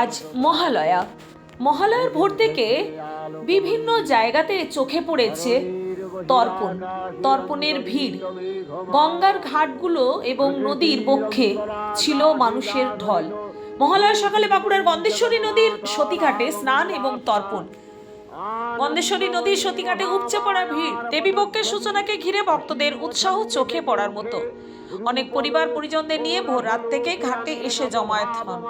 আজ মহালয়া। মহালয়ার ভোর থেকে বিভিন্ন জায়গাতে চোখে পড়েছে তর্পণ। তর্পণের ভিড়। গঙ্গার ঘাটগুলো এবং নদীর বক্ষে ছিল মানুষের ঢল। মহালয়ার সকালে বাঁকুড়ার গন্ধেশ্বরী নদীর সতীঘাটে স্নান এবং তর্পণ। গন্ধেশ্বরী নদীর সতীঘাটে উপচে পড়া ভিড়। দেবীপক্ষের সূচনাকে ঘিরে ভক্তদের উৎসাহ চোখে পড়ার মতো। অনেক পরিবার পরিজনদের নিয়ে ভোর রাত থেকে ঘাটে এসে জমায়েত হন।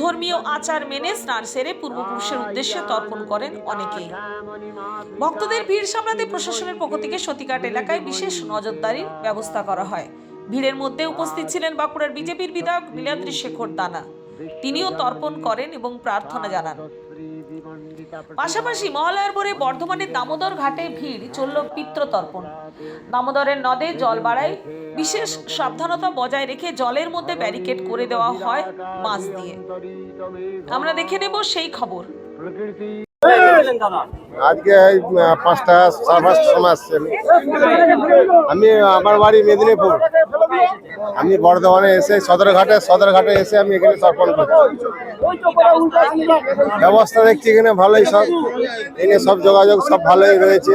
ধর্মীয় আচার মেনে স্নান সেরে পূর্বপুরুষের উদ্দেশ্যে তর্পণ করেন অনেকেই। ভক্তদের ভিড় সামলাতে প্রশাসনের পক্ষ থেকে সতীঘাট এলাকায় বিশেষ নজরদারির ব্যবস্থা করা হয়। ভিড়ের মধ্যে উপস্থিত ছিলেন বাঁকুড়ার বিজেপির বিধায়ক নীলাদ্রি শেখর দানা। তিনিও তর্পণ করেন এবং প্রার্থনা জানান। পাশাপাশি মহালয়ার পরে বর্ধমানের দামোদর ঘাটে ভিড় চলল পিতৃতর্পণ দামোদরের নদে জল বাড়ায় বিশেষ সাবধানতা বজায় রেখে জলের মধ্যে ব্যারিকেড করে দেওয়া হয় মাছ দিয়ে। আমরা দেখে নেব সেই খবর। আজকে পাঁচটা সাড়ে সময় আসছি। আমি, আমার বাড়ি মেদিনীপুর। আমি বর্ধমানে এসে সদরঘাটে সদরঘাটে এসে আমি এখানে তর্পণ করছি। ব্যবস্থা দেখছি এখানে ভালোই সব। এখানে সব যোগাযোগ সব ভালোই রয়েছে।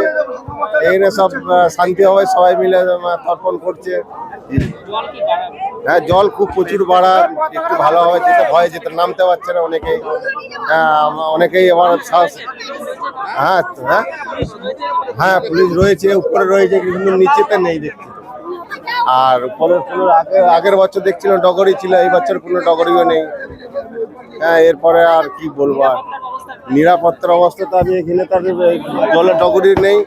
এখানে সব আহ, শান্তিভাবে সবাই মিলে তর্পণ করছে। হ্যাঁ জল খুব প্রচুর বাড়া। একটু ভালো ভালোভাবে যেতে ভয় যেতে নামতে পারছে না অনেকেই। হ্যাঁ, অনেকেই আবার শ্বাস হ্যাঁ হ্যাঁ। হ্যাঁ পুলিশ রয়েছে উপরে রয়েছে কিন্তু নিচেতে নেই দেখছি। আর উপরে কোনো আগে আগের বছর দেখছিলাম ডগরি ছিল এই বছর কোনো ডগরিও নেই। হ্যাঁ এরপরে আর কি বলব আর। নিরাপত্তার অবস্থা তো আমি এখানে তার জলে ডগরি নেই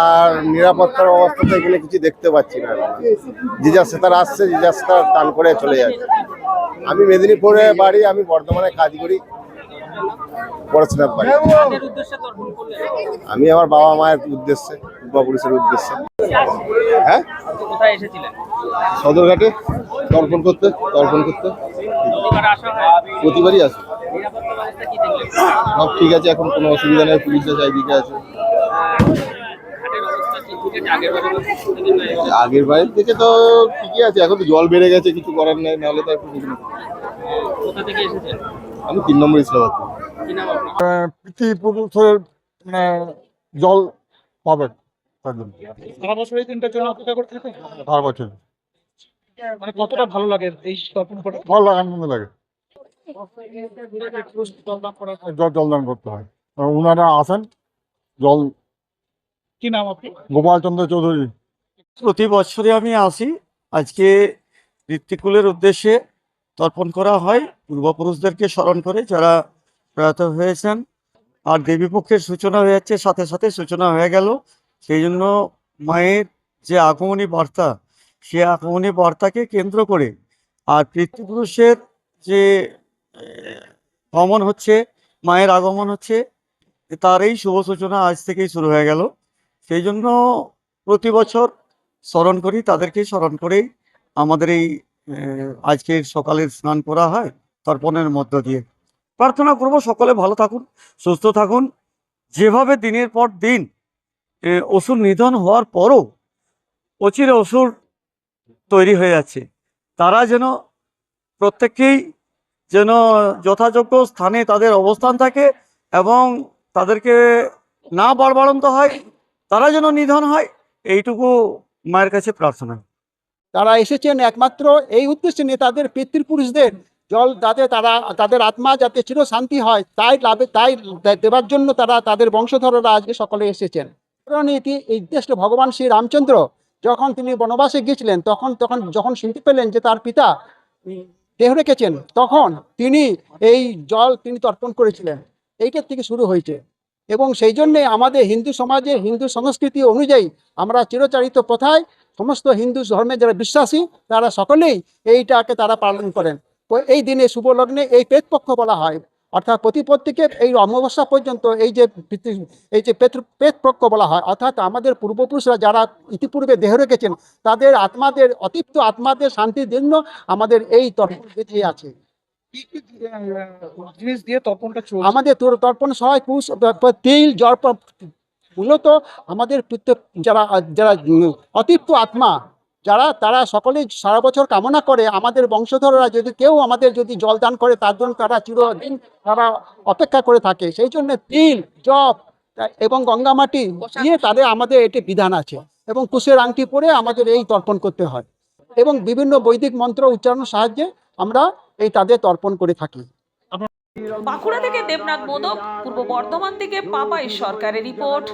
আর নিরাপত্তার অবস্থাতে এখানে কিছু দেখতে পাচ্ছি না। যে যা সে সেতার আসছে যে যা সেতার টান করে চলে যাচ্ছে। আমি মেদিনীপুরে বাড়ি আমি বর্ধমানে কাজ করি। পড়াশোনা বাড়ি আমি আমার বাবা মায়ের উদ্দেশ্যে পূর্বপুরুষের উদ্দেশ্যে। হ্যাঁ? সদরঘাটে তর্পণ করতে তর্পণ করতে। প্রতিবার আসা প্রতিবারই দেখলেন সব ঠিক আছে, এখন কোনো অসুবিধা নেই, পুলিশ চারিদিকে আছে। আগের বারের থেকে তো ঠিকই আছে, এখন তো জল বেড়ে গেছে, কিছু করার নেই, নাহলে তো থেকে আমি তিন নম্বর ইসলামাবাদ। পৃথিবী মানে জল পাবেন। সারা বছর এই দিনটার জন্য অপেক্ষা করতে থাকেন সারা বছর। মানে কতটা ভালো লাগে এই তর্পণ করে ভালো লাগে আনন্দ লাগে। জলদান করা। জল জলদান করতে হয়। আর ওনারা আসেন জল কি নাম আপনি? গোপাল চন্দ্র চৌধুরী। প্রতি বছরে আমি আসি। আজকে ঋত্বিকুলের উদ্দেশ্যে তর্পণ করা হয়। পূর্বপুরুষদেরকে স্মরণ করে যারা প্রয়াত হয়েছেন। আর দেবীপক্ষের সূচনা হয়ে যাচ্ছে সাথে সাথে সূচনা হয়ে গেল। সেই জন্য মায়ের যে আগমনী বার্তা, সে আগমনী বার্তাকে কেন্দ্র করে আর পিতৃপুরুষের যে গমন হচ্ছে, মায়ের আগমন হচ্ছে, তার এই শুভ সূচনা আজ থেকেই শুরু হয়ে গেল। সেই জন্য প্রতি বছর স্মরণ করি, তাদেরকে স্মরণ করেই আমাদের এই আজকের সকালের স্নান করা হয়, তর্পণের মধ্য দিয়ে। প্রার্থনা করব সকলে ভালো থাকুন, সুস্থ থাকুন। যেভাবে দিনের পর দিন অসুর নিধন হওয়ার পরও অচিরে অসুর তৈরি হয়ে যাচ্ছে। তারা যেন প্রত্যেককেই যেন যথাযোগ্য স্থানে তাদের অবস্থান থাকে এবং তাদেরকে না বাড়বাড়ন্ত হয়, তারা যেন নিধন হয়, এইটুকু মায়ের কাছে প্রার্থনা। তারা এসেছেন একমাত্র এই উদ্দেশ্যে নিয়ে তাদের পিতৃপুরুষদের জল যাতে তারা, তাদের আত্মা যাতে চির শান্তি হয়, তাই লাভে, তাই দেবার জন্য তারা তাদের বংশধররা আজকে সকলে এসেছেন। কারণ এটি দেশে ভগবান শ্রী রামচন্দ্র যখন তিনি বনবাসে গিয়েছিলেন, তখন তখন যখন শুনতে পেলেন যে তার পিতা দেহ রেখেছেন, তখন তিনি এই জল তিনি তর্পণ করেছিলেন। এইটার থেকে শুরু হয়েছে। এবং সেই জন্যে আমাদের হিন্দু সমাজে, হিন্দু সংস্কৃতি অনুযায়ী আমরা চিরচারিত প্রথায় সমস্ত হিন্দু ধর্মে যারা বিশ্বাসী, তারা সকলেই এইটাকে তারা পালন করেন। এই দিনে শুভ লগ্নে এই পেতপক্ষ বলা হয়। অর্থাৎ প্রতিপত্তিকে এই অমাবস্যা পর্যন্ত এই যে এই যে পেত পেতপক্ষ বলা হয় অর্থাৎ আমাদের পূর্বপুরুষরা যারা ইতিপূর্বে দেহ রেখেছেন তাদের আত্মাদের অতিপ্ত আত্মাদের শান্তির জন্য আমাদের এই তর্পণ বিধি আছে। জিনিস দিয়ে তর্পণটা আমাদের তোর- তর্পণ সহায় কুশ তিল জল মূলত আমাদের পিতৃ- যারা যারা অতিপ্ত আত্মা যারা, তারা সকলেই সারা বছর কামনা করে আমাদের বংশধররা যদি কেউ আমাদের যদি জল দান করে, তার জন্য তারা চিরদিন তারা অপেক্ষা করে থাকে সেই জন্য তিল, জব এবং গঙ্গামাটি দিয়ে তাদের আমাদের এটি বিধান আছে এবং কুশের আংটি পরে আমাদের এই তর্পণ করতে হয় এবং বিভিন্ন বৈদিক মন্ত্র উচ্চারণের সাহায্যে আমরা এই তাদের তর্পণ করে থাকি বাঁকুড়া থেকে দেবনাথ মোদক, পূর্ব বর্ধমান থেকে পাপাই সরকারের রিপোর্ট।